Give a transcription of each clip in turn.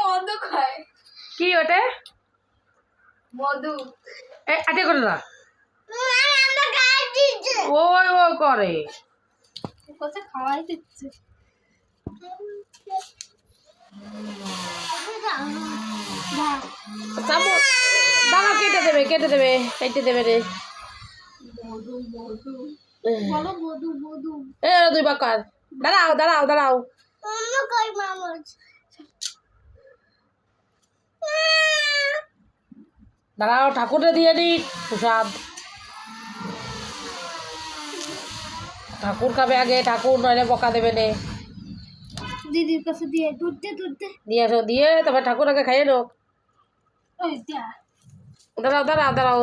মধু খায়। কি ওটা? মধু। করে ও করে। দিচ্ছে। দাঁড়া কেটে দেবে কেটে দেবে কেটে দেবে রে। মধু মধু। এ দুই বাকার দাঁড়াও দাঁড়াও দাঁড়াও। দাঁড়াও ঠাকুরে দিয়ে নি প্রসাদ। ঠাকুর খাবে আগে ঠাকুর নইলে বকা দেবে নে। দিদির কাছে দিয়ে দুধ দে দুধ দে দিয়ে আসো দিয়ে তারপর ঠাকুর আগে খাইয়ে নো দাঁড়াও দাঁড়াও দাঁড়াও।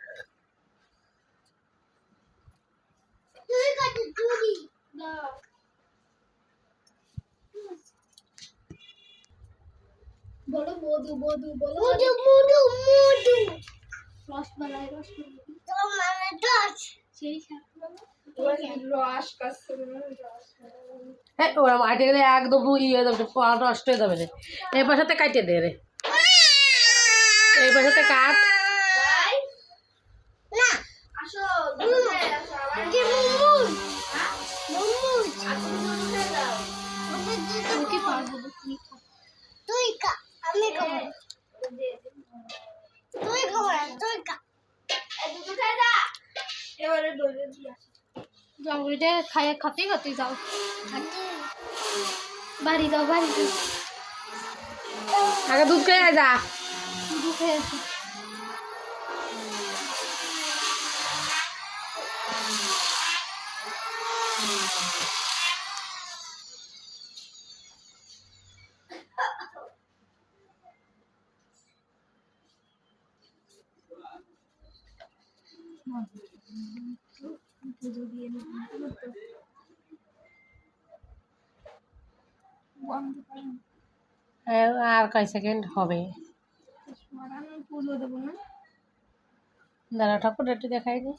বলো মধু মধু বলো। মধু মধু মধু। রসমালাই রসমালাই। রস। হ্যাঁ ওরা গেলে একদম ইয়ে হয়ে যাবে পা নষ্ট হয়ে যাবে রে। এই পাশাতে কাটে দে রে। এই পাশাতে কাট। ভাই না। আসো দুধে আসো আমার কি মুমুজ? হ্যাঁ? তুমি তুই কা আমি খাব। তুই খাব তুই ডলে দি আসো। যাও এটা খাইয়া খাতে খাতে যাও। বাড়ি যাও বাড়ি যাও। আগে দুধ খেয়ে যা। দুধ খেয়ে আর কয় সেকেন্ড হবে? দাদা দাঁড়া ঠাকুর একটু দেখাই নি